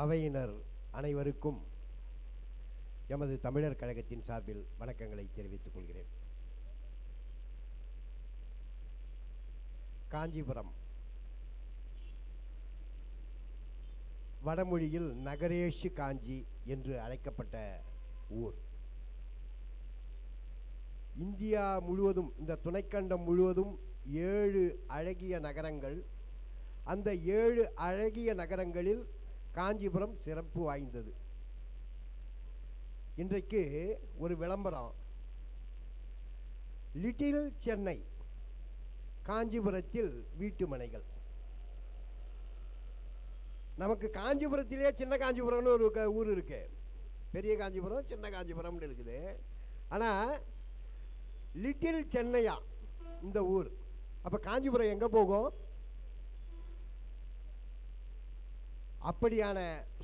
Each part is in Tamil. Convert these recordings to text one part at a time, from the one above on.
அவையினர் அனைவருக்கும் எமது தமிழர் கழகத்தின் சார்பில் வணக்கங்களை தெரிவித்துக் கொள்கிறேன். காஞ்சிபுரம் வடமொழியில் நகரேஷு காஞ்சி என்று அழைக்கப்பட்ட ஊர். இந்தியா முழுவதும் இந்த துணைக்கண்டம் முழுவதும் ஏழு அழகிய நகரங்கள். அந்த ஏழு அழகிய நகரங்களில் காஞ்சிபுரம் சிறப்பு வாய்ந்தது. இன்றைக்கு ஒரு விளம்பரம். லிட்டில் சென்னை காஞ்சிபுரத்தில் வீட்டு மனைகள். நமக்கு காஞ்சிபுரத்திலே சின்ன காஞ்சிபுரம்னு ஒரு ஊர் இருக்கு. பெரிய காஞ்சிபுரம் சின்ன காஞ்சிபுரம்னு இருக்குது. ஆனால் லிட்டில் சென்னையா இந்த ஊர்? அப்போ காஞ்சிபுரம் எங்கே போகும்? அப்படியான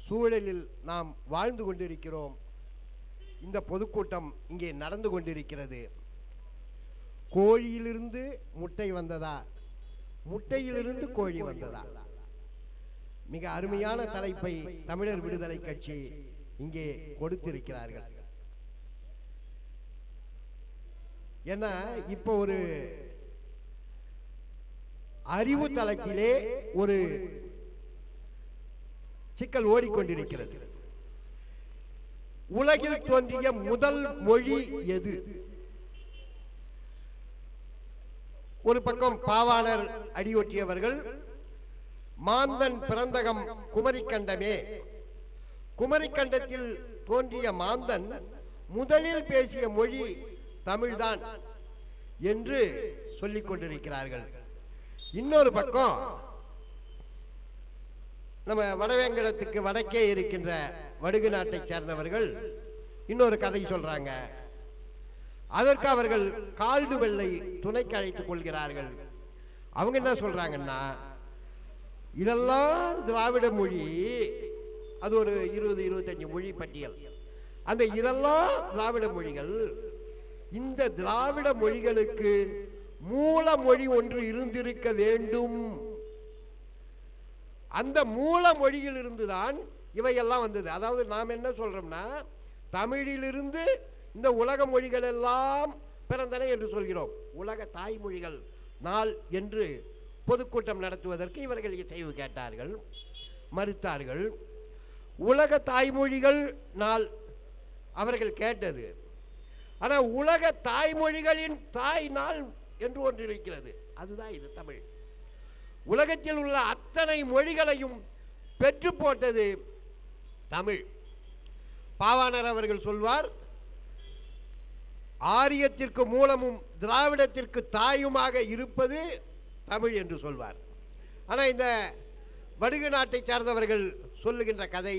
சூழலில் நாம் வாழ்ந்து கொண்டிருக்கிறோம். இந்த பொதுக்கூட்டம் இங்கே நடந்து கொண்டிருக்கிறது. கோழியிலிருந்து முட்டை வந்ததா? முட்டையிலிருந்து கோழி வந்ததா? மிக அருமையான தலைப்பை தமிழர் விடுதலை கட்சி இங்கே கொடுத்திருக்கிறார்கள். ஏன்னா இப்போ ஒரு அறிவு தளத்திலே ஒரு சிக்கல் ஓடிக்கொண்டிருக்கிறது. உலகில் தோன்றிய முதல் மொழி எது? ஒரு பக்கம் பாவாணர் அடியொற்றியவர்கள் மாந்தன் பிறந்தகம் குமரிக்கண்டமே. குமரிக்கண்டத்தில் தோன்றிய மாந்தன் முதலில் பேசிய மொழி தமிழ்தான் என்று சொல்லிக் கொண்டிருக்கிறார்கள் இன்னொரு பக்கம் நம்ம வடவேங்கடத்துக்கு வடக்கே இருக்கின்ற வடுகு நாட்டை சேர்ந்தவர்கள் இன்னொரு கதை சொல்றாங்க. அதற்கு அவர்கள் கால்டு வெள்ளை துணைக்கு அழைத்துக் கொள்கிறார்கள். அவங்க என்ன சொல்றாங்கன்னா இதெல்லாம் திராவிட மொழி அது ஒரு இருபது இருபத்தஞ்சு மொழி பட்டியல். அந்த இதெல்லாம் திராவிட மொழிகள். இந்த திராவிட மொழிகளுக்கு மூல மொழி ஒன்று இருந்திருக்க வேண்டும். அந்த மூல மொழியில் இருந்துதான் இவையெல்லாம் வந்தது. அதாவது நாம் என்ன சொல்கிறோம்னா தமிழிலிருந்து இந்த உலக மொழிகள் எல்லாம் பிறந்தன என்று சொல்கிறோம். உலக தாய்மொழிகள் நாள் என்று பொதுக்கூட்டம் நடத்துவதற்கு இவர்கள் இசைவு கேட்டார்கள் மறுத்தார்கள். உலக தாய்மொழிகள் நாள் அவர்கள் கேட்டது. ஆனால் உலக தாய்மொழிகளின் தாய் நாள் என்று ஒன்று இருக்கிறது. அதுதான் இது தமிழ். உலகத்தில் உள்ள அத்தனை மொழிகளையும் பெற்று போட்டது தமிழ். பாவாணர் அவர்கள் சொல்வார் ஆரியத்திற்கு மூலமும் திராவிடத்திற்கு தாயுமாக இருப்பது தமிழ் என்று சொல்வார். ஆனால் இந்த வடுகு நாட்டை சார்ந்தவர்கள் சொல்லுகின்ற கதை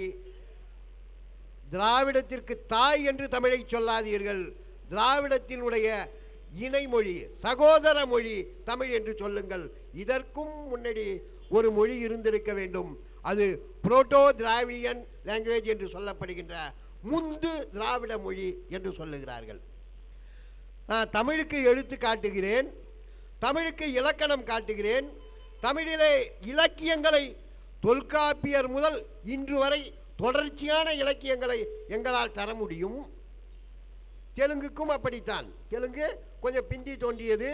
திராவிடத்திற்கு தாய் என்று தமிழை சொல்லாதீர்கள். திராவிடத்தினுடைய இணைமொழி சகோதர மொழி தமிழ் என்று சொல்லுங்கள். இதற்கும் முன்னாடி ஒரு மொழி இருந்திருக்க வேண்டும். அது புரோட்டோ திராவிடியன் லாங்குவேஜ் என்று சொல்லப்படுகின்ற முந்து திராவிட மொழி என்று சொல்லுகிறார்கள். நான் தமிழுக்கு எழுத்து காட்டுகிறேன் தமிழுக்கு இலக்கணம் காட்டுகிறேன் தமிழிலே இலக்கியங்களை தொல்காப்பியர் முதல் இன்று வரை தொடர்ச்சியான இலக்கியங்களை எங்களால் தர முடியும். தெலுங்குக்கும் அப்படித்தான். தெலுங்கு கொஞ்சம் பிந்தி தோன்றியது.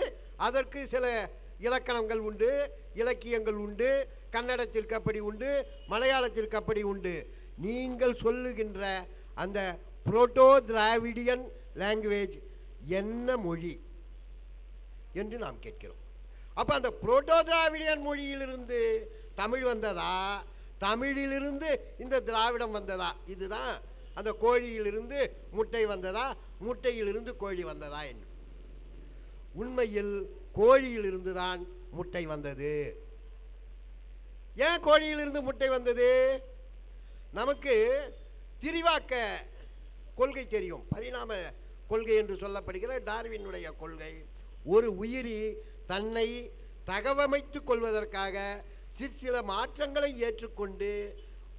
அதற்கு சில இலக்கணங்கள் உண்டு இலக்கியங்கள் உண்டு கன்னடத்திற்கு அப்படி உண்டு மலையாளத்திற்கு அப்படி உண்டு. நீங்கள் சொல்லுகின்ற அந்த புரோட்டோ திராவிடியன் லாங்குவேஜ் என்ன மொழி என்று நாம் கேட்கிறோம். அப்போ அந்த புரோட்டோ திராவிடியன் மொழியிலிருந்து தமிழ் வந்ததா? தமிழிலிருந்து இந்த திராவிடம் வந்ததா? இதுதான் அந்த கோழியிலிருந்து முட்டை வந்ததா? முட்டையிலிருந்து கோழி வந்ததா என்று உண்மையில் கோழியிலிருந்து தான் முட்டை வந்தது. ஏன் கோழியிலிருந்து முட்டை வந்தது? நமக்கு திரிவாக்க கொள்கை தெரியும். பரிணாம கொள்கை என்று சொல்லப்படுகிற டார்வினுடைய கொள்கை. ஒரு உயிரி தன்னை தகவமைத்து கொள்வதற்காக சிற்சில மாற்றங்களை ஏற்றுக்கொண்டு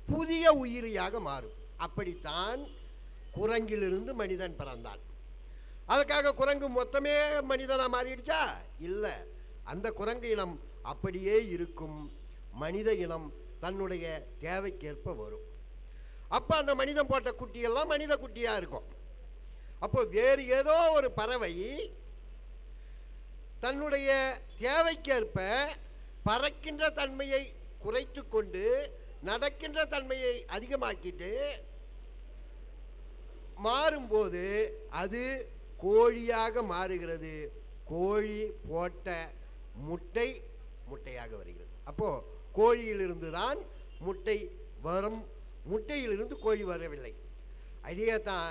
புதிய உயிரியாக மாறும். அப்படித்தான் குரங்கிலிருந்து மனிதன் பிறந்தான். அதுக்காக குரங்கு மொத்தமே மனிதனாக மாறிடுச்சா? இல்லை. அந்த குரங்கு இனம் அப்படியே இருக்கும். மனித இனம் தன்னுடைய தேவைக்கேற்ப வரும். அப்போ அந்த மனிதன் போட்ட குட்டியெல்லாம் மனித குட்டியாக இருக்கும். அப்போ வேறு ஏதோ ஒரு பறவை தன்னுடைய தேவைக்கேற்ப பறக்கின்ற தன்மையை குறைத்து கொண்டு நடக்கின்ற தன்மையை அதிகமாக்கிட்டு மாறும்போது அது கோழியாக மாறுகிறது. கோழி போட்ட முட்டை முட்டையாக வருகிறது. அப்போது கோழியிலிருந்து தான் முட்டை வரும். முட்டையிலிருந்து கோழி வரவில்லை. அதே தான்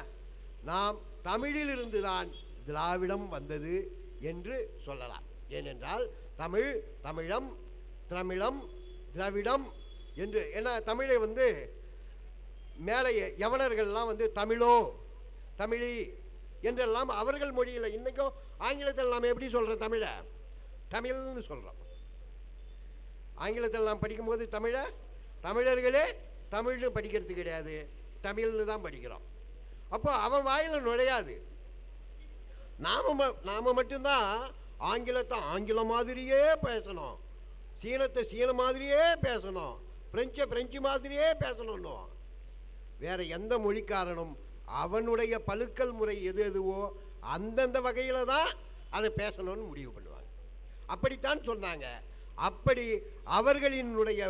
நாம் தமிழிலிருந்து தான் திராவிடம் வந்தது என்று சொல்லலாம். ஏனென்றால் தமிழ் தமிழம் தமிழம் திராவிடம் என்று ஏன்னா தமிழை வந்து மேலே யவனர்கள்லாம் வந்து தமிழோ தமிழி என்றெல்லாம் அவர்கள் மொழியில் இன்றைக்கும் ஆங்கிலத்தில் நாம் எப்படி சொல்கிறோம் தமிழை? தமிழ்னு சொல்கிறோம் ஆங்கிலத்தில் நாம் படிக்கும்போது தமிழை தமிழர்களே தமிழ்னு படிக்கிறது கிடையாது. தமிழ்னு தான் படிக்கிறோம். அப்போ அவன் வாயில் நுழையாது. நாம ம- நாம மட்டும்தான் ஆங்கிலத்தை ஆங்கிலம் மாதிரியே பேசணும். சீனத்தை சீன மாதிரியே பேசணும். பிரெஞ்சை பிரெஞ்சு மாதிரியே பேசணும்னும் வேறு எந்த மொழிக்காரனும் அவனுடைய பழுக்கல் முறை எது எதுவோ அந்தந்த வகையில் தான் அதை பேசணும்னு முடிவு பண்ணுவாங்க. அப்படித்தான் சொன்னாங்க. அப்படி அவர்களினுடைய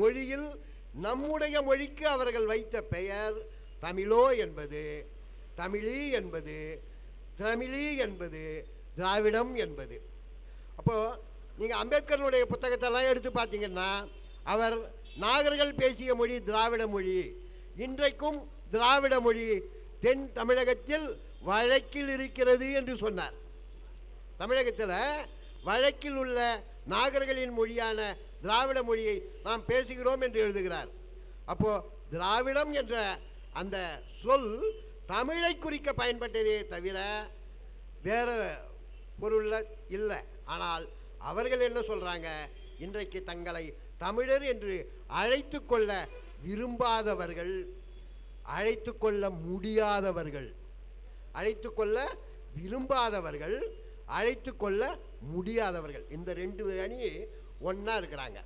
மொழியில் நம்முடைய மொழிக்கு அவர்கள் வைத்த பெயர் தமிழோ என்பது தமிழி என்பது திரமிழி என்பது திராவிடம் என்பது. அப்போது நீங்கள் அம்பேத்கருடைய புத்தகத்தெல்லாம் எடுத்து பார்த்தீங்கன்னா அவர் நாகர்கள் பேசிய மொழி திராவிட மொழி இன்றைக்கும் திராவிட மொழி தென் தமிழகத்தில் வழக்கில் இருக்கிறது என்று சொன்னார். தமிழகத்தில் வழக்கில் உள்ள நாகர்களின் மொழியான திராவிட மொழியை நாம் பேசுகிறோம் என்று எழுதுகிறார். அப்போ திராவிடம் என்ற அந்த சொல் தமிழை குறிக்க பயன்பட்டதே தவிர வேறு பொருளில் இல்லை. ஆனால் அவர்கள் என்ன சொல்கிறாங்க இன்றைக்கு தங்களை தமிழர் என்று அழைத்து கொள்ள விரும்பாதவர்கள் அழைத்து கொள்ள முடியாதவர்கள். அழைத்து கொள்ள விரும்பாதவர்கள் அழைத்து கொள்ள முடியாதவர்கள். இந்த ரெண்டு அணி ஒன்றா இருக்கிறாங்க.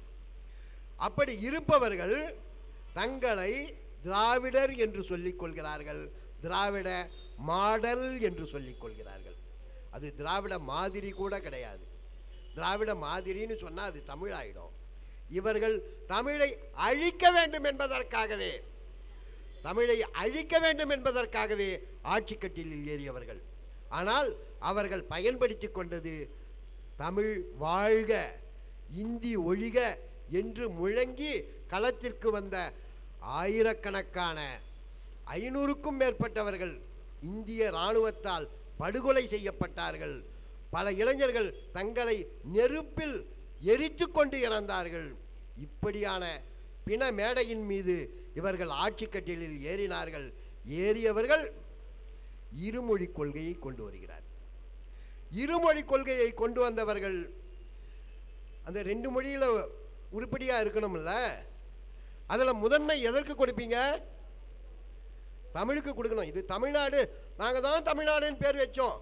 அப்படி இருப்பவர்கள் தங்களை திராவிடர் என்று சொல்லிக் கொள்கிறார்கள். திராவிட மாடல் என்று சொல்லிக் கொள்கிறார்கள். அது திராவிட மாதிரி கூட கிடையாது. திராவிட மாதிரின்னு சொன்னால் அது தமிழாயிடும். இவர்கள் தமிழை அழிக்க வேண்டும் என்பதற்காகவே தமிழை அழிக்க வேண்டும் என்பதற்காகவே ஆட்சி கட்டிலில் ஏறியவர்கள். ஆனால் அவர்கள் பயன்படுத்தி கொண்டது தமிழ் வாழ்க இந்தி ஒழிக என்று முழங்கி களத்திற்கு வந்த ஆயிரக்கணக்கான ஐநூறுக்கும் மேற்பட்டவர்கள் இந்திய இராணுவத்தால் படுகொலை செய்யப்பட்டார்கள். பல இளைஞர்கள் தங்களை நெருப்பில் எரித்து கொண்டு இறந்தார்கள். இப்படியான பிண மேடையின் மீது இவர்கள் ஆட்சி கட்டிலில் ஏறினார்கள். ஏறியவர்கள் இருமொழி கொள்கையை கொண்டு வருகிறார். இருமொழி கொள்கையை கொண்டு வந்தவர்கள் அந்த ரெண்டு மொழியில் உருப்படியாக இருக்கணும்ல? அதில் முதன்மை எதற்கு கொடுப்பீங்க? தமிழுக்கு கொடுக்கணும். இது தமிழ்நாடு. நாங்கள் தான் தமிழ்நாடுன்னு பேர் வச்சோம்.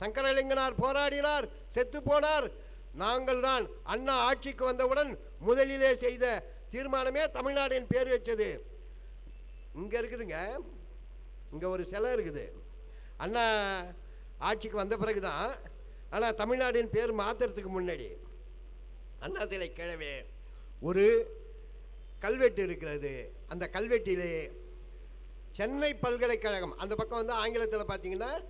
சங்கரலிங்கனார் போராடினார் செத்து போனார். நாங்கள் தான் அண்ணா ஆட்சிக்கு வந்தவுடன் முதலிலே செய்த தீர்மானமே தமிழ்நாடுன்னு பேர் வச்சது. இங்கே இருக்குதுங்க. இங்கே ஒரு சிலை இருக்குது. அண்ணா ஆட்சிக்கு வந்த பிறகு தான் ஆனால் தமிழ்நாடின் பேர் மாற்றுறதுக்கு முன்னாடி அண்ணா சிலை கிழவே ஒரு கல்வெட்டு இருக்கிறது. அந்த கல்வெட்டிலே சென்னை பல்கலைக்கழகம் அந்த பக்கம் வந்து ஆங்கிலத்தில் பார்த்தீங்கன்னா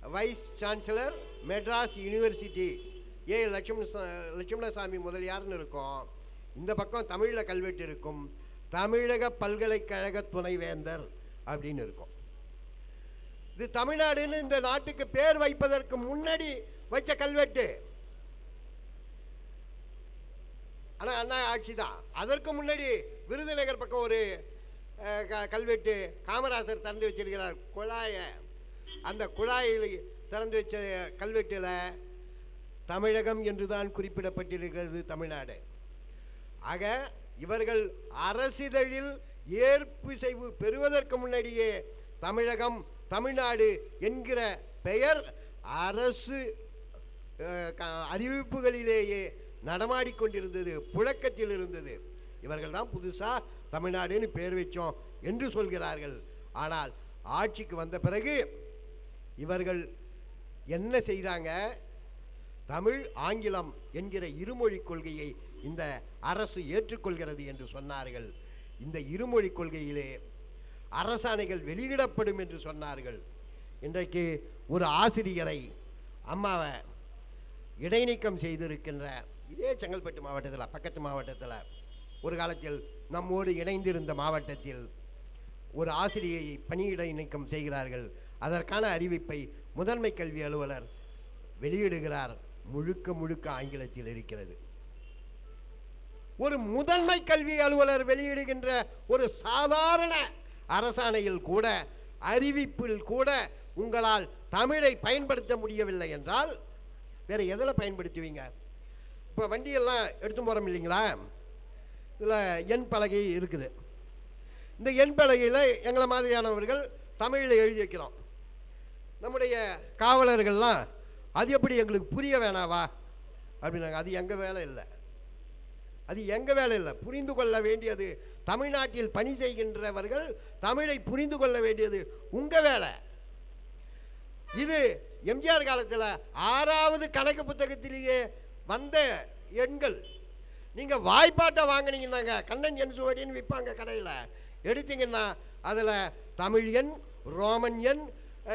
vice chancellor Madras university A. Lakshmana சா- லட்சுமணசாமி முதலியார்னு இருக்கும். இந்த பக்கம் தமிழில் கல்வெட்டு இருக்கும். தமிழக பல்கலைக்கழக துணைவேந்தர் அப்படின்னு இருக்கும். இது தமிழ்நாடுன்னு இந்த நாட்டுக்கு பேர் வைப்பதற்கு முன்னாடி வச்ச கல்வெட்டு. ஆனால் அண்ணா ஆட்சி தான் அதற்கு முன்னாடி விருதுநகர் பக்கம் ஒரு கல்வெட்டு காமராசர் திறந்து வச்சிருக்கிறார். குழாயை. அந்த குழாயில் திறந்து வச்ச கல்வெட்டில் தமிழகம் என்று தான் குறிப்பிடப்பட்டிருக்கிறது தமிழ்நாடு. ஆக இவர்கள் அரசிதழில் ஏற்பு செய்வு பெறுவதற்கு முன்னாடியே தமிழகம் தமிழ்நாடு என்கிற பெயர் அரசு அறிவிப்புகளிலேயே நடமாடிக்கொண்டிருந்தது புழக்கத்தில் இருந்தது. இவர்கள் தான் புதுசாக தமிழ்நாடுன்னு பேர் வச்சோம் என்று சொல்கிறார்கள். ஆனால் ஆட்சிக்கு வந்த பிறகு இவர்கள் என்ன செய்தாங்க? தமிழ் ஆங்கிலம் என்கிற இருமொழி கொள்கையை இந்த அரசு ஏற்றுக்கொள்கிறது என்று சொன்னார்கள். இந்த இருமொழி கொள்கையிலே அரசாணைகள் வெளியிடப்படும் என்று சொன்னார்கள். இன்றைக்கு ஒரு ஆசிரியரை அம்மாவை இடைநீக்கம் செய்திருக்கின்ற இதே செங்கல்பட்டு மாவட்டத்தில் பக்கத்து மாவட்டத்தில் ஒரு காலத்தில் நம்மோடு இணைந்திருந்த மாவட்டத்தில் ஒரு ஆசிரியை பணியிட நீக்கம் செய்கிறார்கள். அதற்கான அறிவிப்பை முதன்மை கல்வி அலுவலர் வெளியிடுகிறார். முழுக்க முழுக்க ஆங்கிலத்தில் இருக்கிறது. ஒரு முதன்மை கல்வி அலுவலர் வெளியிடுகின்ற ஒரு சாதாரண அரசாணையில் கூட அறிவிப்பில் கூட உங்களால் தமிழை பயன்படுத்த முடியவில்லை என்றால் வேற எதில் பயன்படுத்துவீங்க? இப்போ வண்டியெல்லாம் எடுத்து போகிறோம் இல்லைங்களா? இதில் எண் பலகை இருக்குது. இந்த எண் பலகையில் எங்களை மாதிரியானவர்கள் தமிழில் எழுதி வைக்கிறோம். நம்முடைய காவலர்கள்லாம் அது எப்படி எங்களுக்கு புரிய வேணாவா? அப்படின்னாங்க அது எங்கள் வேலை இல்லை. அது எங்கள் வேலை இல்லை. புரிந்து கொள்ள வேண்டியது தமிழ்நாட்டில் பணி செய்கின்றவர்கள் தமிழை புரிந்து கொள்ள வேண்டியது உங்கள் வேலை. இது எம்ஜிஆர் காலத்தில் ஆறாவது கணக்கு புத்தகத்திலேயே வந்த எண்கள். நீங்கள் வாய்ப்பாட்டை வாங்கினீங்கன்னாங்க கண்ணன் எண் சுவடின்னு விற்பாங்க கடையில். எடுத்தீங்கன்னா அதில் தமிழ் எண் ரோமன் எண்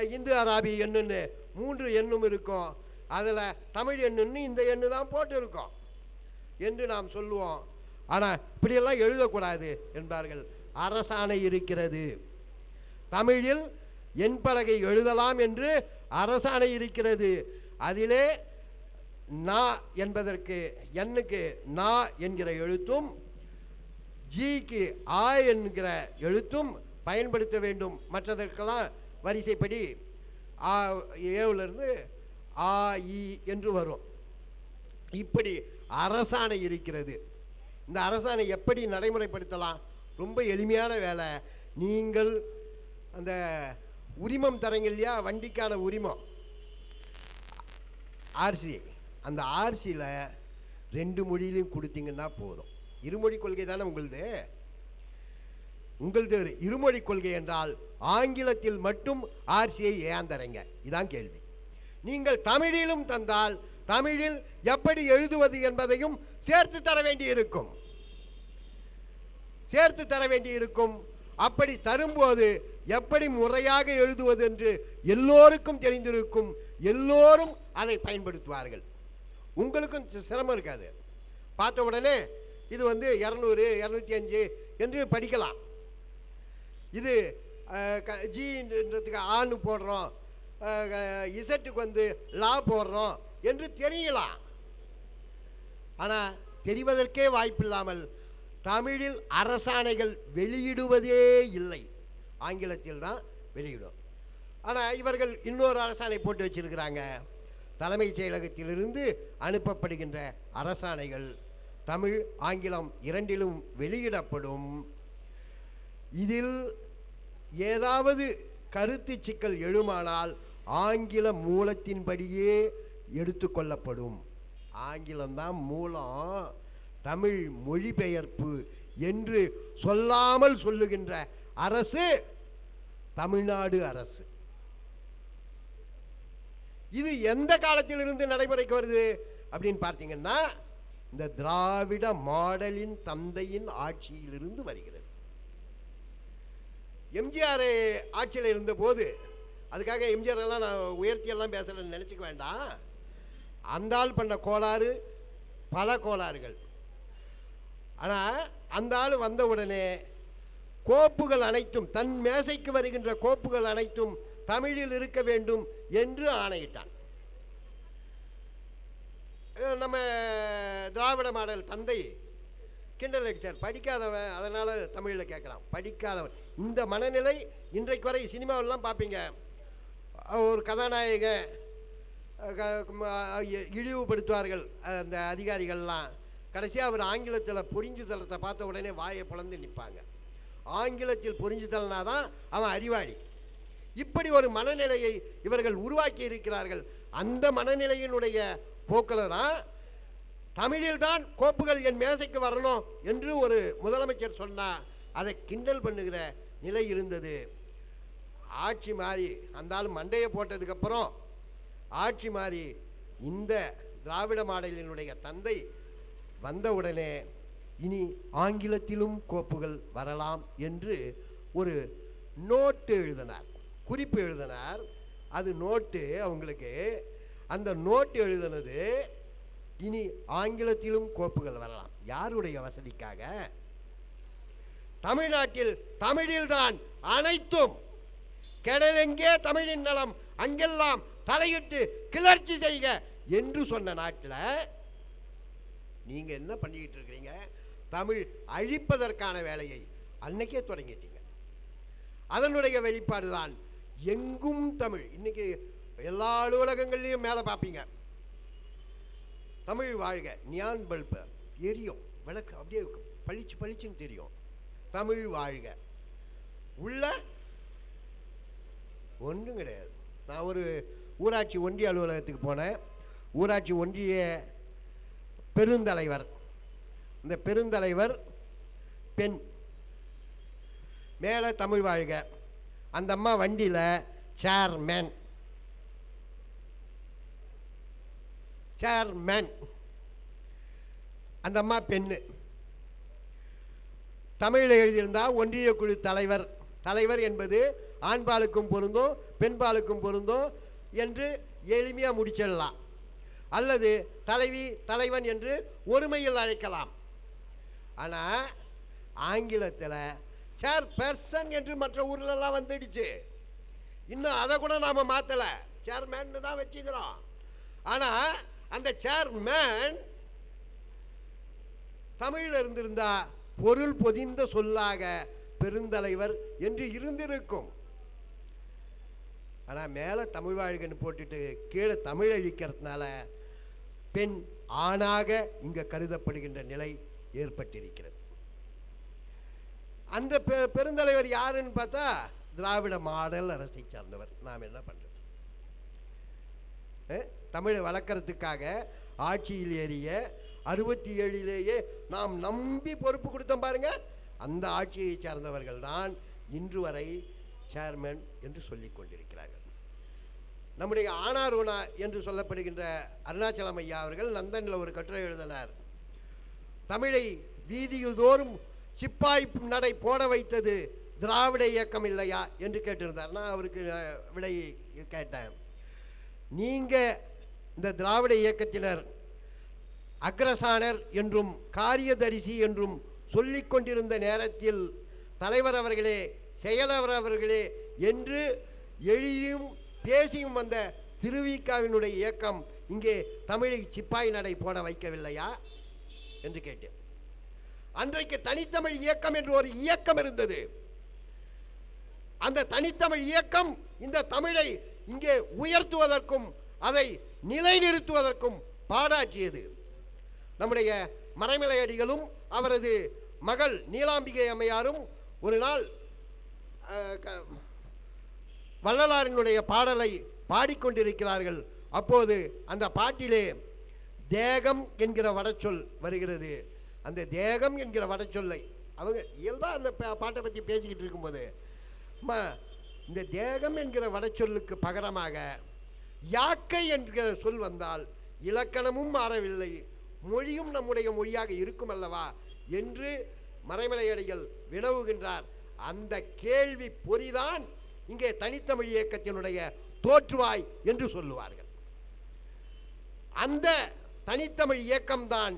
இந்து அராபி எண்ணுன்னு மூன்று எண்ணும் இருக்கும். அதில் தமிழ் எண்ணுன்னு இந்த எண்ணு தான் போட்டுருக்கோம் என்று நாம் சொல்லுவோம். ஆனால் இப்படியெல்லாம் எழுதக்கூடாது என்பார்கள். அரசாணை இருக்கிறது. தமிழில் எண் பலகை எழுதலாம் என்று அரசாணை இருக்கிறது. அதிலே நா என்பதற்கு எண்ணுக்கு நா என்கிற எழுத்தும் ஜிக்கு ஆ என்கிற எழுத்தும் பயன்படுத்த வேண்டும். மற்றதற்கெல்லாம் வரிசைப்படி ஆ ஏவிலிருந்து ஆ இ என்று வரும். இப்படி அரசாணை இருக்கிறது. இந்த அரசாணை எப்படி நடைமுறைப்படுத்தலாம்? ரொம்ப எளிமையான வேலை. நீங்கள் அந்த உரிமம் தரீங்க இல்லையா? வண்டிக்கான உரிமம். ஆர்சி அந்த ஆர்சியில் ரெண்டு மொழியிலையும் கொடுத்தீங்கன்னா போதும். இருமொழி கொள்கை தானே உங்களுது? உங்களது இருமொழி கொள்கை என்றால் ஆங்கிலத்தில் மட்டும் ஆர்சியை ஏந்தரைங்க இதான் கேள்வி. நீங்கள் தமிழிலும் தந்தால் தமிழில் எப்படி எழுதுவது என்பதையும் சேர்த்து தர வேண்டியிருக்கும். சேர்த்து தர வேண்டியிருக்கும். அப்படி தரும்போது எப்படி முறையாக எழுதுவது என்று எல்லோருக்கும் தெரிந்திருக்கும். எல்லோரும் அதை பயன்படுத்துவார்கள். உங்களுக்கும் சிரமம் இருக்காது. பார்த்த உடனே இது வந்து இரநூறு இரநூத்தி அஞ்சு என்று படிக்கலாம். இது ஜின்றதுக்கு ஆணு போடுறோம் இசட்டுக்கு வந்து லா போடுறோம் என்று தெரியலாம். ஆனால் தெரிவதற்கே வாய்ப்பில்லாமல் தமிழில் அரசாணைகள் வெளியிடுவதே இல்லை. ஆங்கிலத்தில் தான் வெளியிடும். ஆனால் இவர்கள் இன்னொரு அரசாணை போட்டு வச்சிருக்கிறாங்க. தலைமைச் செயலகத்திலிருந்து அனுப்பப்படுகின்ற அரசாணைகள் தமிழ் ஆங்கிலம் இரண்டிலும் வெளியிடப்படும். இதில் ஏதாவது கருத்து சிக்கல் எழுமானால் ஆங்கில மூலத்தின்படியே எடுத்துக்கொள்ளப்படும் ஆங்கிலம்தான் மூலம் தமிழ் மொழிபெயர்ப்பு என்று சொல்லாமல் சொல்லுகின்ற அரசு தமிழ்நாடு அரசு. இது எந்த காலத்திலிருந்து நடைமுறைக்கு வருது அப்படின்னு பார்த்தீங்கன்னா இந்த திராவிட மாடலின் தந்தையின் ஆட்சியிலிருந்து வருகிறது. எம்ஜிஆர் ஆட்சியில் இருந்தபோது அதுக்காக எம்ஜிஆர் எல்லாம் நான் உயர்த்தியெல்லாம் எல்லாம் நினச்சிக்க வேண்டாம். அந்த ஆள் பண்ண கோளாறு பல கோளாறுகள். ஆனால் அந்த ஆள் வந்த உடனே கோப்புகள் அனைத்தும் தன் மேசைக்கு வருகின்ற கோப்புகள் அனைத்தும் தமிழில் இருக்க வேண்டும் என்று ஆணையிட்டான். நம்ம திராவிட மாடல் தந்தை கிண்டல் அடித்தார் படிக்காதவன் அதனால் தமிழில் கேட்குறான் படிக்காதவன். இந்த மனநிலை இன்றைக்கு வரை சினிமாவிலாம் பார்ப்பீங்க ஒரு கதாநாயக இழிவுபடுத்துவார்கள் அந்த அதிகாரிகள்லாம். கடைசியாக அவர் ஆங்கிலத்தில் புரிஞ்சுதலத்தை பார்த்த உடனே வாயை பிளந்து நிற்பாங்க ஆங்கிலத்தில் புரிஞ்சுதல்னா தான் அவன் அறிவாளி. இப்படி ஒரு மனநிலையை இவர்கள் உருவாக்கி இருக்கிறார்கள். அந்த மனநிலையினுடைய போக்கில் தான் தமிழில் தான் கோப்புகள் என் மேசைக்கு வரணும் என்று ஒரு முதலமைச்சர் சொன்னார் அதை கிண்டல் பண்ணுகிற நிலை இருந்தது. ஆட்சி மாறி அந்த ஆள் மண்டையை போட்டதுக்கப்புறம் ஆட்சி மாறி இந்த திராவிட மாடலினுடைய தந்தை வந்தவுடனே இனி ஆங்கிலத்திலும் கோப்புகள் வரலாம் என்று ஒரு நோட்டு எழுதினார். குறிப்பு எழுதினார். அது நோட்டு அவங்களுக்கு அந்த நோட்டு எழுதினது இனி ஆங்கிலத்திலும் கோப்புகள் வரலாம். யாருடைய வசதிக்காக? தமிழ்நாட்டில் தமிழில்தான் அனைத்தும். கெடலெங்கே தமிழின் நலம் அங்கெல்லாம் தலையிட்டு கிளர்ச்சி செய்க என்று சொன்ன நாட்டில் நீங்க என்ன பண்ணிக்கிட்டு இருக்கிறீங்க? தமிழ் அழிப்பதற்கான வேலையை அன்னைக்கே தொடங்கிட்டீங்க. அதனுடைய வெளிப்பாடு தான் எங்கும் தமிழ். இன்னைக்கு எல்லா அலுவலகங்கள்லையும் மேலே பார்ப்பீங்க தமிழ் வாழ்க நியான் பல்பு எரியும் விளக்கு அப்படியே பளிச்சு பளிச்சுன்னு தெரியும். தமிழ் வாழ்க. உள்ள ஒன்றும் கிடையாது. நான் ஒரு ஊராட்சி ஒன்றிய அலுவலகத்துக்கு போனேன். ஊராட்சி ஒன்றிய பெருந்தலைவர். இந்த பெருந்தலைவர் பெண். மேலே தமிழ் வாழ்க. அந்த அம்மா வண்டியில் சேர்மேன் சேர்மேன் அந்த அம்மா பெண்ணு. தமிழில் எழுதியிருந்தால் ஒன்றிய குழு தலைவர். தலைவர் என்பது ஆண்பாலுக்கும் பொருந்தும் பெண்பாலுக்கும் பொருந்தும் என்று எளிமையாக முடிச்சிடலாம். அல்லது தலைவி தலைவன் என்று ஒருமையில் அழைக்கலாம். ஆனால் ஆங்கிலத்தில் சேர் பெர்சன் என்று மற்ற ஊர்லெல்லாம் வந்துடுச்சு. இன்னும் அதை கூட நாம் மாற்றலை சேர்மேன்னு தான் வச்சுக்கிறோம். ஆனால் அந்த சேர்மேன் தமிழில் இருந்திருந்தா பொருள் பொதிந்த சொல்லாக பெருந்தலைவர் என்று இருந்திருக்கும். ஆனால் மேலே தமிழ் வாழ்கன்னு போட்டுட்டு கீழே தமிழ் அழிக்கிறதுனால பெண் ஆணாக இங்கே கருதப்படுகின்ற நிலை ஏற்பட்டிருக்கிறது. அந்த பெ பெருந்தலைவர் யாருன்னு பார்த்தா திராவிட மாடல் அரசை சார்ந்தவர். நாம் என்ன பண்ணுறது தமிழை வளர்க்குறதுக்காக ஆட்சியில் ஏறிய அறுபத்தி ஏழிலேயே நாம் நம்பி பொறுப்பு கொடுத்தோம் பாருங்க. அந்த ஆட்சியை சார்ந்தவர்கள் தான் இன்று வரை சேர்மன் என்று சொல்லிக் கொண்டிருக்கிறார்கள். நம்முடைய ஆனாரூனா என்று சொல்லப்படுகின்ற அருணாச்சலம் ஐயா அவர்கள் லண்டனில் ஒரு கட்டுரை எழுதினார். தமிழை வீதியில் தோறும் சிப்பாய் நடை போட வைத்தது திராவிட இயக்கம் இல்லையா? என்று கேட்டிருந்தார். நான் அவருக்கு விடை கேட்டேன். நீங்கள் இந்த திராவிட இயக்கத்தினர் அக்ரசானர் என்றும் காரியதரிசி என்றும் சொல்லிக் கொண்டிருந்த நேரத்தில் தலைவர் அவர்களே செயலவர் அவர்களே என்று எழுதியும் பேசியும் வந்த திருவிக்காவினுடைய இயக்கம் இங்கே தமிழை சிப்பாய் நடை போட வைக்கவில்லையா என்று கேட்டேன். அன்றைக்கு தனித்தமிழ் இயக்கம் என்று ஒரு இயக்கம் இருந்தது. அந்த தனித்தமிழ் இயக்கம் இந்த தமிழை இங்கே உயர்த்துவதற்கும் அதை நிலைநிறுத்துவதற்கும் பாடாற்றியது. நம்முடைய மறைமலையடிகளும் அவரது மகள் நீலாம்பிகை அம்மையாரும் ஒரு நாள் க- வள்ளலாரினுடைய பாடலை பாடிக்கொண்டிருக்கிறார்கள். அப்போது அந்த பாட்டிலே தேகம் என்கிற வடச்சொல் வருகிறது. அந்த தேகம் என்கிற வடச்சொல்லை அவங்க இயல்பாக அந்த பா- பாட்டை பற்றி பேசிக்கிட்டு இருக்கும்போது இந்த தேகம் என்கிற வடச்சொல்லுக்கு பகரமாக யாக்கை என்ற சொல் வந்தால் இலக்கணமும் மாறவில்லை. மொழியும் நம்முடைய மொழியாக இருக்கும் அல்லவா? என்று மறைமலையடிகள் வினவுகின்றார். அந்த கேள்வி பொறிதான் இங்கே தனித்தமிழ் இயக்கத்தினுடைய தோற்றுவாய் என்று சொல்லுவார்கள். அந்த தனித்தமிழ் இயக்கம்தான்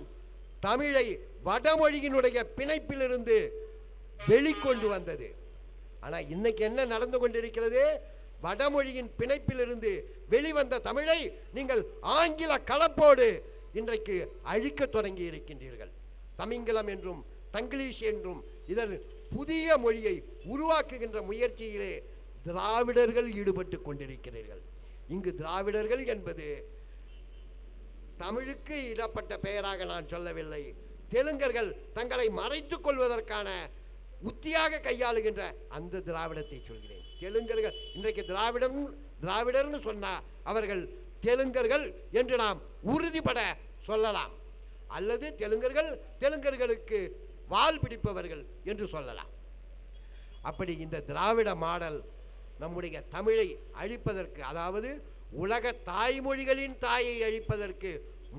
தமிழை வடமொழியினுடைய பிணைப்பிலிருந்து வெளிக்கொண்டு வந்தது. ஆனால் இன்னைக்கு என்ன நடந்து கொண்டிருக்கிறது? வடமொழியின் பிணைப்பிலிருந்து வெளிவந்த தமிழை நீங்கள் ஆங்கில கலப்போடு இன்றைக்கு அழிக்கத் தொடங்கி இருக்கின்றீர்கள். தமிங்கிலம் என்றும் தங்கிலீஷ் என்றும் இதன் புதிய மொழியை உருவாக்குகின்ற முயற்சியிலே திராவிடர்கள் ஈடுபட்டு கொண்டிருக்கிறீர்கள். இங்கு திராவிடர்கள் என்பது தமிழுக்கு இடப்பட்ட பெயராக நான் சொல்லவில்லை. தெலுங்கர்கள் தங்களை மறைத்துக் கொள்வதற்கான உத்தியாக கையாளுகின்ற அந்த திராவிடத்தை சொல்கிறேன். தெலுங்கர்கள் இன்றைக்கு திராவிடம் திராவிடர்னு சொன்னால் அவர்கள் தெலுங்கர்கள் என்று நாம் உறுதிப்பட சொல்லலாம். அல்லது தெலுங்கர்கள் தெலுங்கர்களுக்கு வால் பிடிப்பவர்கள் என்று சொல்லலாம். அப்படி இந்த திராவிட மாடல் நம்முடைய தமிழை அழிப்பதற்கு அதாவது உலக தாய்மொழிகளின் தாயை அழிப்பதற்கு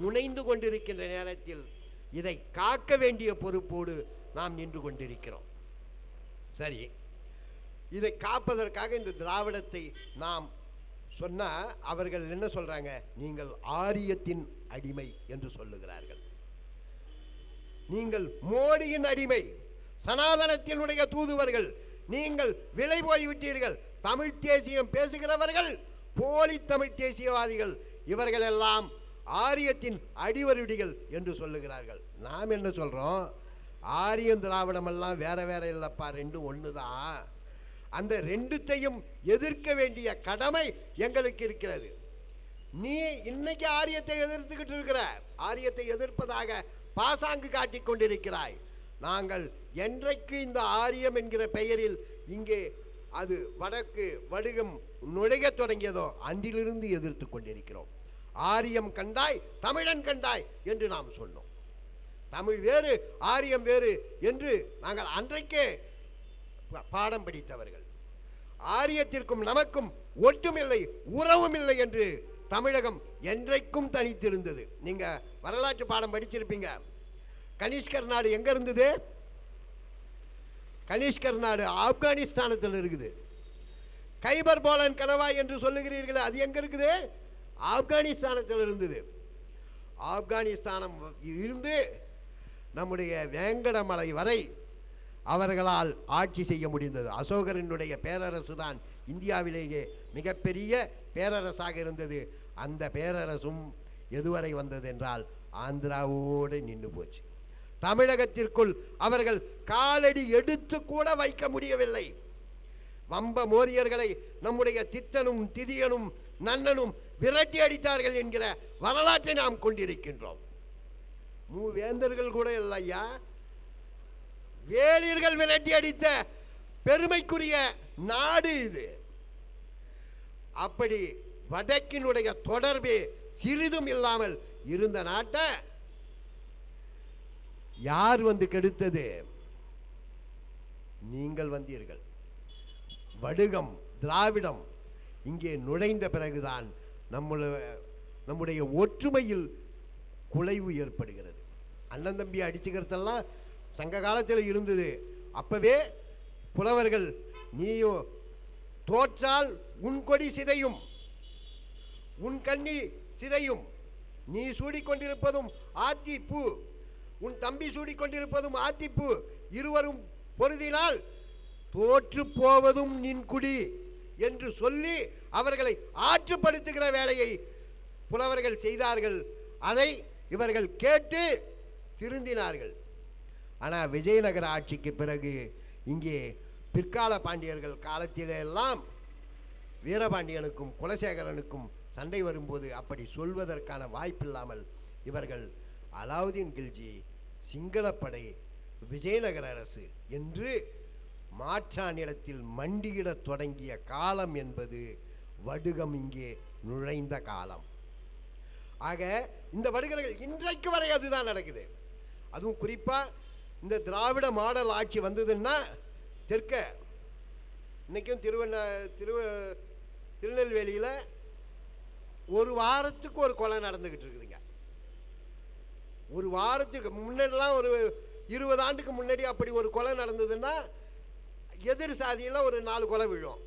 முனைந்து கொண்டிருக்கின்ற நேரத்தில் இதை காக்க வேண்டிய பொறுப்போடு நாம் நின்று கொண்டிருக்கிறோம். சரி. இதை காப்பதற்காக இந்த திராவிடத்தை நாம் சொன்னால் அவர்கள் என்ன சொல்கிறாங்க நீங்கள் ஆரியத்தின் அடிமை என்று சொல்லுகிறார்கள். நீங்கள் மோடியின் அடிமை சனாதனத்தினுடைய தூதுவர்கள் நீங்கள் விலை போய்விட்டீர்கள் தமிழ் தேசியம் பேசுகிறவர்கள் போலி தமிழ் தேசியவாதிகள் இவர்களெல்லாம் ஆரியத்தின் அடிவருடிகள் என்று சொல்லுகிறார்கள். நாம் என்ன சொல்கிறோம் ஆரியம் திராவிடமெல்லாம் வேற வேற இல்லைப்பா ரெண்டும் ஒன்று தான் அந்த ரெண்டுத்தையும் எதிர்க்க வேண்டிய கடமை எங்களுக்கு இருக்கிறது. நீ இன்னைக்கு ஆரியத்தை எதிர்த்துக்கிட்டு இருக்கிற ஆரியத்தை எதிர்ப்பதாக பாசாங்கு காட்டி கொண்டிருக்கிறாய். நாங்கள் என்றைக்கு இந்த ஆரியம் என்கிற பெயரில் இங்கே அது வடக்கு வடுகம் நுழைய தொடங்கியதோ அன்றிலிருந்து எதிர்த்து கொண்டிருக்கிறோம். ஆரியம் கண்டாய் தமிழன் கண்டாய் என்று நாம் சொன்னோம். தமிழ் வேறு ஆரியம் வேறு என்று நாங்கள் அன்றைக்கே பாடம் படித்தவர்கள். ஆரியத்திற்கும் நமக்கும் ஒட்டுமில்லை உறவும் இல்லை என்று தமிழகம் என்றைக்கும் தனித்திருந்தது. நீங்கள் வரலாற்று பாடம் படிச்சிருப்பீங்க. கனிஷ்கர் நாடு எங்கே இருந்தது? கனிஷ்கர் நாடு ஆப்கானிஸ்தானத்தில் இருக்குது. கைபர் போலன் கணவாய் என்று சொல்லுகிறீர்களே அது எங்கே இருக்குது? ஆப்கானிஸ்தானத்தில் இருந்தது. ஆப்கானிஸ்தானம் இருந்து நம்முடைய வேங்கடமலை வரை அவர்களால் ஆட்சி செய்ய முடிந்தது. அசோகரினுடைய பேரரசு தான் இந்தியாவிலேயே மிகப்பெரிய பேரரசாக இருந்தது. அந்த பேரரசும் எதுவரை வந்தது என்றால் ஆந்திராவோடு நின்று போச்சு. தமிழகத்திற்குள் அவர்கள் காலடி எடுத்து கூட வைக்க முடியவில்லை. வம்ப மோரியர்களை நம்முடைய தித்தனும் திதியனும் நன்னனும் விரட்டி அடித்தார்கள் என்கிற வரலாற்றை நாம் கொண்டிருக்கின்றோம். மூவேந்தர்கள் கூட இல்லையா? வேளியர்கள் விரட்டி அடித்த பெருமைக்குரிய நாடு இது. அப்படி வடக்கினுடைய தொடர்பே சிறிதும் இல்லாமல் இருந்த நாட்டை யார் வந்து கெடுத்தது? நீங்கள் வந்தீர்கள். வடுகம் திராவிடம் இங்கே நுழைந்த பிறகுதான் நம்மள நம்முடைய ஒற்றுமையில் குலைவு ஏற்படுகிறது. அண்ணன் தம்பி அடிச்சுக்கிறதெல்லாம் சங்க காலத்தில் இருந்தது. அப்பவே புலவர்கள் நீயோ தோற்றால் உன் கொடி சிதையும் உன் கண்ணி சிதையும் நீ சூடிக்கொண்டிருப்பதும் ஆத்திப்பு உன் தம்பி சூடிக்கொண்டிருப்பதும் ஆத்திப்பூ இருவரும் பொருதினால் தோற்று போவதும் நின் குடி என்று சொல்லி அவர்களை ஆற்றுப்படுத்துகிற வேலையை புலவர்கள் செய்தார்கள். அதை இவர்கள் கேட்டு திருந்தினார்கள். ஆனால் விஜயநகர ஆட்சிக்கு பிறகு இங்கே பிற்கால பாண்டியர்கள் காலத்திலெல்லாம் வீரபாண்டியனுக்கும் குலசேகரனுக்கும் சண்டை வரும்போது அப்படி சொல்வதற்கான வாய்ப்பில்லாமல் இவர்கள் அலாவுதீன் கில்ஜி சிங்களப்படை விஜயநகர அரசு என்று மாற்றானிடத்தில் மண்டியிடத் தொடங்கிய காலம் என்பது வடுகம் இங்கே நுழைந்த காலம். ஆக இந்த வடுகர்கள் இன்றைக்கு வரை அதுதான் நடக்குது. அதுவும் குறிப்பாக இந்த திராவிட மாடல் ஆட்சி வந்ததுன்னா தெற்க. இன்றைக்கும் திருவண்ண திரு திருநெல்வேலியில் ஒரு வாரத்துக்கு ஒரு கொலை நடந்துக்கிட்டு இருக்குதுங்க. ஒரு வாரத்துக்கு முன்னாடிலாம் ஒரு இருபது ஆண்டுக்கு முன்னாடி அப்படி ஒரு கொலை நடந்ததுன்னா எதிர் சாதியில் ஒரு நாலு கொலை விழும்.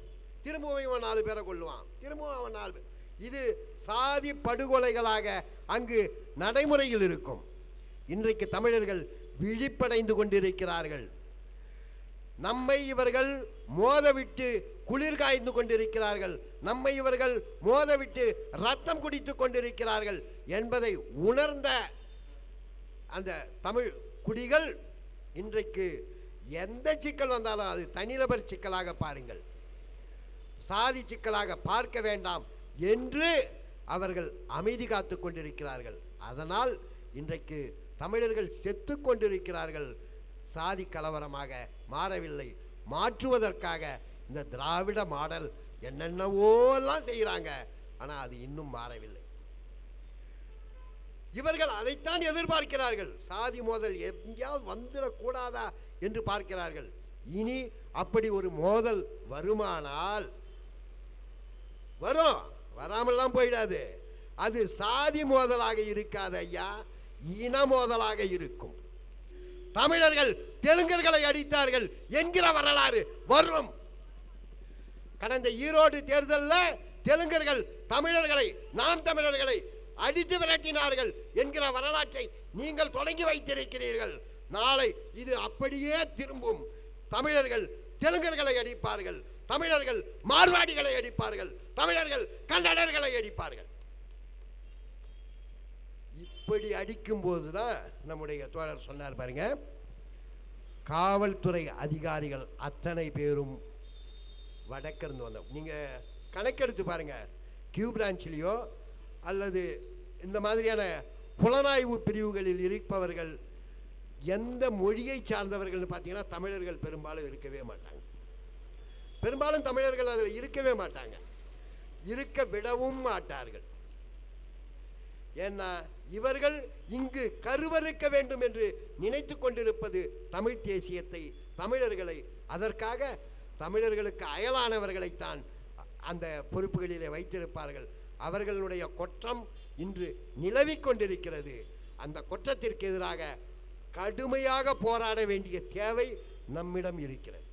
திரும்பவும் இவன் நாலு பேரை கொள்ளுவான் திரும்பவும் அவன் நாலு பேர் இது சாதி படுகொலைகளாக அங்கு நடைமுறையில் இருக்கும். இன்றைக்கு தமிழர்கள் விழிப்படைந்து கொண்டிருக்கிறார்கள். நம்மை இவர்கள் மோதவிட்டு குளிர் காய்ந்து கொண்டிருக்கிறார்கள். நம்மை இவர்கள் மோதவிட்டு ரத்தம் குடித்து கொண்டிருக்கிறார்கள் என்பதை உணர்ந்த அந்த தமிழ் குடிகள் இன்றைக்கு எந்த சிக்கல் வந்தாலும் அது தனிநபர் சிக்கலாக பாருங்கள். சாதி சிக்கலாக பார்க்க வேண்டாம் என்று அவர்கள் அமைதி காத்து கொண்டிருக்கிறார்கள். அதனால் இன்றைக்கு தமிழர்கள் செத்து கொண்டிருக்கிறார்கள் சாதி கலவரமாக மாறவில்லை. மாற்றுவதற்காக இந்த திராவிட மாடல் என்னென்னவோலாம் செய்கிறாங்க. ஆனால் அது இன்னும் மாறவில்லை. இவர்கள் அதைத்தான் எதிர்பார்க்கிறார்கள். சாதி மோதல் எங்கேயாவது வந்துடக்கூடாதா என்று பார்க்கிறார்கள். இனி அப்படி ஒரு மோதல் வருமானால் வரும். வராமல்லாம் போயிடாது. அது சாதி மோதலாக இருக்காது ஐயா. இன மோதலாக இருக்கும். தமிழர்கள் தெலுங்கர்களை அடித்தார்கள் என்கிற வரலாறு வரும். கடந்த ஈரோடு தேர்தலில் தெலுங்கர்கள் தமிழர்களை நாம் தமிழர்களை அடித்து விரட்டினார்கள் என்கிற வரலாற்றை நீங்கள் தொடங்கி வைத்திருக்கிறீர்கள். நாளை இது அப்படியே திரும்பும். தமிழர்கள் தெலுங்கர்களை அடிப்பார்கள். தமிழர்கள் மார்வாடிகளை அடிப்பார்கள். தமிழர்கள் கன்னடர்களை அடிப்பார்கள். இப்படி அடிக்கும்போது தான் நம்முடைய தோழர் சொன்னார் பாருங்க காவல்துறை அதிகாரிகள் அத்தனை பேரும் வடக்கிருந்து வந்தோம் நீங்கள் கணக்கெடுத்து பாருங்கள் கியூ பிரான்ச்சிலேயோ அல்லது இந்த மாதிரியான புலனாய்வு பிரிவுகளில் இருப்பவர்கள் எந்த மொழியை சார்ந்தவர்கள்னு பார்த்தீங்கன்னா தமிழர்கள் பெரும்பாலும் இருக்கவே மாட்டாங்க. பெரும்பாலும் தமிழர்கள் அதில் இருக்கவே மாட்டாங்க. இருக்க விடவும் மாட்டார்கள். ஏன்னா இவர்கள் இங்கு கருவறுக்க வேண்டும் என்று நினைத்து கொண்டிருப்பது தமிழ் தேசியத்தை தமிழர்களை அதற்காக தமிழர்களுக்கு அயலானவர்களைத்தான் அந்த பொறுப்புகளிலே வைத்திருப்பார்கள். அவர்களுடைய குற்றம் இன்று நிலவிக் கொண்டிருக்கிறது. அந்த குற்றத்திற்கு எதிராக கடுமையாக போராட வேண்டிய தேவை நம்மிடம் இருக்கிறது.